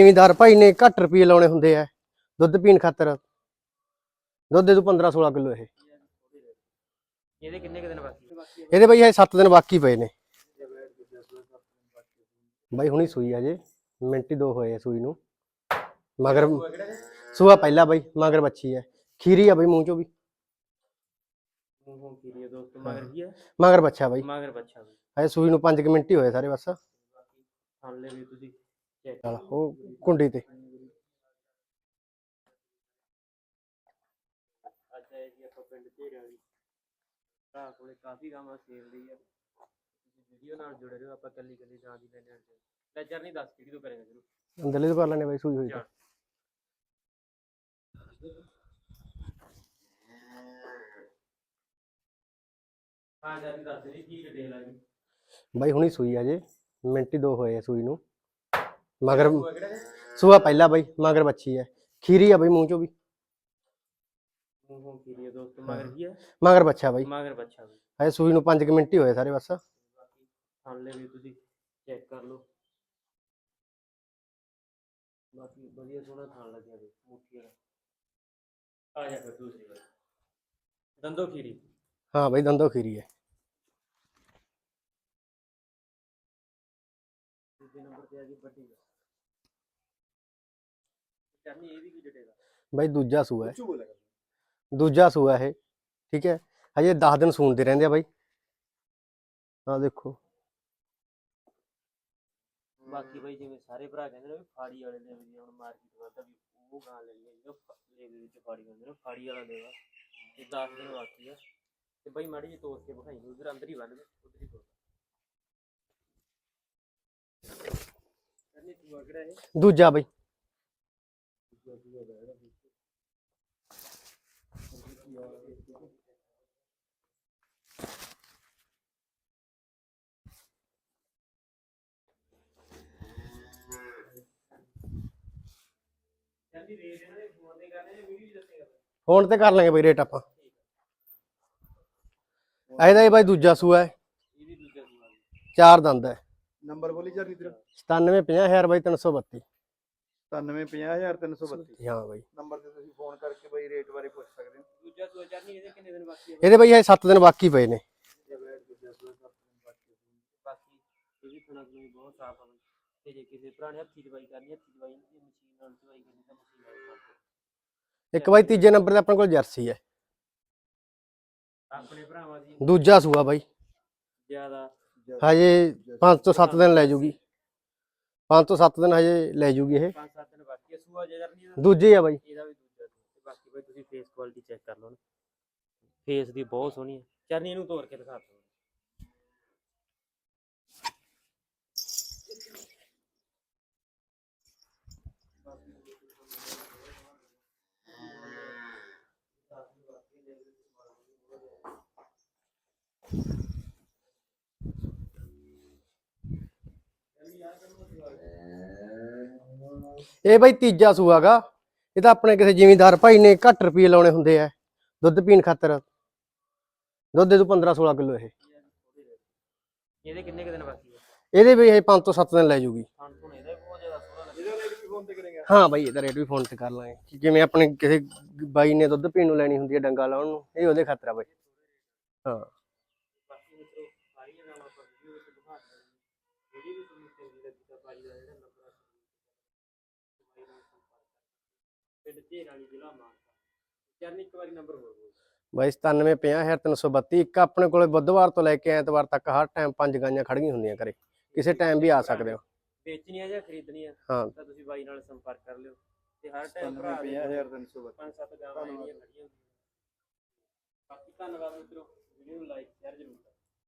ਜ਼ਿਮੀਂਦਾਰ ਭਾਈ ਨੇ ਘੱਟ ਰੁਪਏ ਲਾਉਣੇ ਹੁੰਦੇ ਆ ਦੁੱਧ ਪੀਣ ਖਾਤਰ। ਦੁੱਧ ਦੇ ਦੂ 15 16 ਕਿਲੋ ਇਹ। ਇਹਦੇ ਕਿੰਨੇ ਕੁ ਦਿਨ ਬਾਕੀ? ਇਹਦੇ ਬਈ ਇਹ 7 ਦਿਨ ਬਾਕੀ ਪਏ ਨੇ। ਬਾਈ ਹੁਣੀ ਸੂਈ ਆ ਜੇ ਮਿੰਟ ਹੀ ਦੋ ਹੋਏ ਆ ਸੂਈ ਨੂੰ। ਮਗਰ ਸੂਆ ਪਹਿਲਾ ਬਾਈ ਮਗਰ ਬੱਚੀ ਹੈ ਖੀਰੀ ਆ ਬਾਈ ਮੂੰਹ ਚੋਂ ਵੀ। ਮੂੰਹੋਂ ਕੀ ਹੈ ਦੋਸਤ ਮਗਰ ਕੀ ਹੈ ਮਗਰ ਬੱਚਾ ਬਾਈ। ਮਗਰ ਬੱਚਾ ਹਜੇ ਸੂਈ ਨੂੰ 5 ਮਿੰਟ ਹੀ ਹੋਏ ਸਾਰੇ ਬਸ। ਥਾਲੇ ਵੀ ਤੁਸੀਂ ਉਹ ਕੁੰਡੀ ਤੇ। ਅੱਜ ਆਏ ਜੀ ਆਪਾਂ ਪਿੰਡ ਢੇਰੇ ਵਾਲੀ ਭਰਾ ਕੋਲੇ ਕਾਫੀ ਗਾਵਾਂ ਸੇਲ ਲਈ ਆ। ਤੁਸੀਂ ਵੀਡੀਓ ਨਾਲ ਜੁੜੇ ਰਹੋ ਆਪਾਂ ਕੱਲੀ ਕੱਲੀ ਗਾਂ ਦੀ ਲੈਣੇ ਅੱਜ। ਲੈ ਚਰਨੀ ਦੱਸ ਕਿਹੜੀ ਤੋਂ ਕਰੇਗਾ ਜਰੂਰ ਅੰਦਰਲੇ ਤੋਂ ਕਰ ਲੈਣੇ ਬਾਈ ਸੂਈ ਹੋਈ ਤਾਂ। ਹਾਂ ਜਰਨੀ ਦੱਸ ਜੀ ਕੀ ਡਿਟੇਲ ਆ ਜੀ ਬਾਈ ਹੁਣੀ ਸੂਈ ਆ ਜੇ ਮਿੰਟ ਹੀ ਦੋ ਹੋਏ ਆ ਸੂਈ ਨੂੰ। ਮਗਰ ਉਹ ਕਿਹੜਾ ਹੈ ਸੂਆ ਪਹਿਲਾ ਬਾਈ ਮਗਰ ਬੱਚੀ ਹੈ ਖੀਰੀ ਆ ਬਾਈ ਮੂੰਹ ਚੋਂ ਵੀ ਮੂੰਹੋਂ ਕੀ ਹੈ ਦੋਸਤ ਮਗਰ ਕੀ ਹੈ ਮਗਰ ਬੱਚਾ ਬਾਈ ਮਗਰ ਬੱਚਾ ਵੀ ਹਜੇ ਸੂਈ ਨੂੰ 5 ਮਿੰਟ ਹੀ ਹੋਏ ਸਾਰੇ ਬਸ ਥਾਲੇ ਵੀ ਤੁਸੀਂ ਚੈੱਕ ਕਰ ਲਓ ਬਾਕੀ ਵਧੀਆ ਸੋਹਣਾ ਥਾਣ ਲੱਗਿਆ ਵੀ ਮੁੱਠੀ ਵਾਲਾ ਆ ਜਾ ਫਿਰ ਦੂਸਰੀ ਵਾਰ ਦੰਦੋ ਖੀਰੀ ਹਾਂ ਬਾਈ ਦੰਦੋ ਖੀਰੀ ਹੈ ਦੂਜੇ ਨੰਬਰ ਤੇ ਆ ਗਈ ਵੱਡੀ ਗੱਲ ਕਰਨੀ ਇਹ ਵੀ ਕੀ ਡਿਟੇਲ ਆ ਬਾਈ ਦੂਜਾ ਸੂਆ ਹੈ ਦੂਜਾ ਸੂਆ ਇਹ ਠੀਕ ਹੈ ਹਜੇ 10 ਦਿਨ ਸੂਣਦੇ ਰਹਿੰਦੇ ਆ ਬਾਈ ਆ ਦੇਖੋ ਬਾਕੀ ਬਈ ਜਿਵੇਂ ਸਾਰੇ ਭਰਾ ਕਹਿੰਦੇ ਨੇ ਵੀ ਫਾੜੀ ਵਾਲੇ ਦੇ ਵੀ ਹੁਣ ਮਾਰਕੀਟ ਵੱਧਦਾ ਵੀ ਉਹ ਗਾਂ ਲੈਣੀ ਹੈ ਜਿਹੜਾ ਲੇਵੇ ਵਿੱਚ ਫਾੜੀ ਹੁੰਦੇ ਨੇ ਫਾੜੀ ਵਾਲਾ ਲੈਵਾ ਤੇ 10 ਦਿਨ ਬਾਕੀ ਆ ਤੇ ਬਈ ਮਾੜੀ ਜਿਹੀ ਤੋੜ ਕੇ ਵਿਖਾਈ ਉਧਰ ਅੰਦਰ ਹੀ ਬੰਨ ਦੇ ਉਧਰ ਹੀ ਤੋੜ ਕਰਨੀ ਤੂੰ ਅਗੜਾ ਇਹ ਦੂਜਾ ਬਾਈ ਕਹਿੰਦੀ ਰੇਟ ਇਹਨਾਂ ਦੇ ਫੋਨ ਤੇ ਕਰ ਲਾਂਗੇ ਬਾਈ ਰੇਟ ਆਪਾਂ। ਇਹਦਾ ਇਹ ਬਾਈ ਦੂਜਾ ਸੂਆ ਹੈ। ਚਾਰ ਦੰਦ ਹੈ। ਨੰਬਰ ਬੋਲੀ ਜਰਨੀ ਤੇਰਾ। 97500 ਬਾਈ 332 9750332 ਹਾਂ ਬਾਈ। ਨੰਬਰ ਤੇ ਤੁਸੀਂ ਫੋਨ ਕਰਕੇ ਬਈ ਰੇਟ ਬਾਰੇ ਪੁੱਛ ਸਕਦੇ ਹੋ। ਇਹਦੇ ਬਾਈ ਇਹ 7 ਦਿਨ ਬਾਕੀ ਪਏ ਨੇ। ਇੱਕ ਬਾਈ ਤੀਜੇ ਨੰਬਰ ਤੇ ਆਪਣੇ ਕੋਲ ਜਰਸੀ ਹੈ। ਆਪਣੇ ਭਰਾਵਾਂ ਦੀ ਦੂਜਾ ਸੂਆ ਬਾਈ। ਜ਼ਿਆਦਾ। ਹਜੇ 5 ਤੋਂ 7 ਦਿਨ ਲੈ ਜੂਗੀ। 5 ਤੋਂ 7 ਦਿਨ ਹਜੇ ਲੈ ਜੂਗੀ ਇਹ। 5-7 ਦਿਨ ਬਾਕੀ ਹੈ ਸੂਆ ਜੇ ਕਰਨੀ ਇਹਦਾ ਦੂਜੀ ਆ ਬਾਈ। ਇਹਦਾ ਵੀ ਬਈ ਤੁਸੀਂ ਫੇਸ ਕੁਆਲਿਟੀ ਚੈੱਕ ਕਰ ਲਓ ਨਾ। ਫੇਸ ਦੀ ਬਹੁਤ ਸੋਹਣੀ ਹੈ। ਚਰਨੀ ਨੂੰ ਤੋੜ ਕੇ ਦਿਖਾ ਦਿਓ। ਇਹ ਬਈ ਤੀਜਾ ਸੂਆਗਾ ਇਹ ਤਾਂ ਆਪਣੇ ਕਿਸੇ ਜ਼ਿਮੀਂਦਾਰ ਭਾਈ ਨੇ ਘੱਟ ਰੁਪਏ ਲਾਉਣੇ ਹੁੰਦੇ ਆ ਦੁੱਧ ਪੀਣ ਖਾਤਰ। ਦੁੱਧ ਦੇ ਦੂ 15 16 ਕਿਲੋ ਇਹ। ਇਹਦੇ ਕਿੰਨੇ ਕੁ ਦਿਨ ਬਾਕੀ ਹੈ ਇਹਦੇ ਵੀ ਇਹ 5 ਤੋਂ 7 ਦਿਨ ਲੈ ਜੂਗੀ। ਖਾਣ ਤੋਂ ਇਹਦਾ ਵੀ ਬਹੁਤ ਜ਼ਿਆਦਾ ਸੋਹਣਾ ਲੱਗਦਾ। ਇਹਦਾ ਰੇਟ ਵੀ ਫੋਨ ਤੇ ਕਰੇਗਾ। ਹਾਂ ਬਾਈ ਇਹਦਾ ਰੇਟ ਵੀ ਫੋਨ ਤੇ ਕਰ ਲਾਂਗੇ। ਜਿਵੇਂ ਆਪਣੇ ਕਿਸੇ ਬਾਈ ਨੇ ਦੁੱਧ ਪੀਣ ਨੂੰ ਲੈਣੀ ਹੁੰਦੀ ਹੈ ਡੰਗਾ ਲਾਉਣ ਨੂੰ ਇਹ ਉਹਦੇ ਖਾਤਰ ਆ ਬਾਈ। ਹਾਂ। ਬਾਕੀ ਮਿੱਤਰੋ ਸਾਰੀਆਂ ਗਾਵਾਂ ਆਪਾਂ ਵੀਡੀਓ ਵਿੱਚ ਦਿਖਾ ਦਿੰਦੇ ਜਿਹੜੀ ਵੀ ਤੁਹਾਨੂੰ ਚੰਗੀ ਲੱਗੀ ਤਾਂ ਬਾਈ ਦਾ ਜਿਹੜਾ ਨੰਬਰ ਆ ਬਾਈ ਨਾਲ ਸੰਪਰਕ ਕਰੋ ਪਿੰਡ ਢੇਰ ਵਾਲੀ ਜ਼ਿਲ੍ਹਾ ਮਾਨਸਾ ਚਰਨ ਇੱਕ ਵਾਰੀ ਨੰਬਰ ਹੋਰ ਬੋਲ। ਬਾਈ 9750 ਇੱਕ ਆਪਣੇ ਕੋਲੇ ਬੁੱਧਵਾਰ ਤੋਂ ਲੈ ਕੇ ਐਤਵਾਰ ਤੱਕ ਹਰ ਟਾਈਮ ਪੰਜ ਗਾਈਆਂ ਖੜੀਆਂ ਹੁੰਦੀਆਂ ਘਰੇ। ਕਿਸੇ ਟਾਈਮ ਵੀ ਆ ਸਕਦੇ ਹੋ। ਵੇਚਣੀ ਆ ਜਾਂ ਖਰੀਦਣੀ ਆ ਹਾਂ। ਤਾਂ ਤੁਸੀਂ ਬਾਈ ਨਾਲ ਸੰਪਰਕ ਕਰ ਲਿਓ। ਤੇ ਹਰ ਟਾਈਮ ਭਰਾ ਦੇ 97332 ਪੰਜ ਸੱਤ ਗਾਵਾਂ ਜਿਹੜੀਆਂ ਖੜੀਆਂ ਹੁੰਦੀਆਂ। ਬਾਕੀ ਧੰਨਵਾਦ ਮਿੱਤਰੋ। ਵੀਡੀਓ ਨੂੰ ਲਾਈਕ ਸ਼ੇਅਰ ਜ਼ਰੂਰ ਕਰੋ।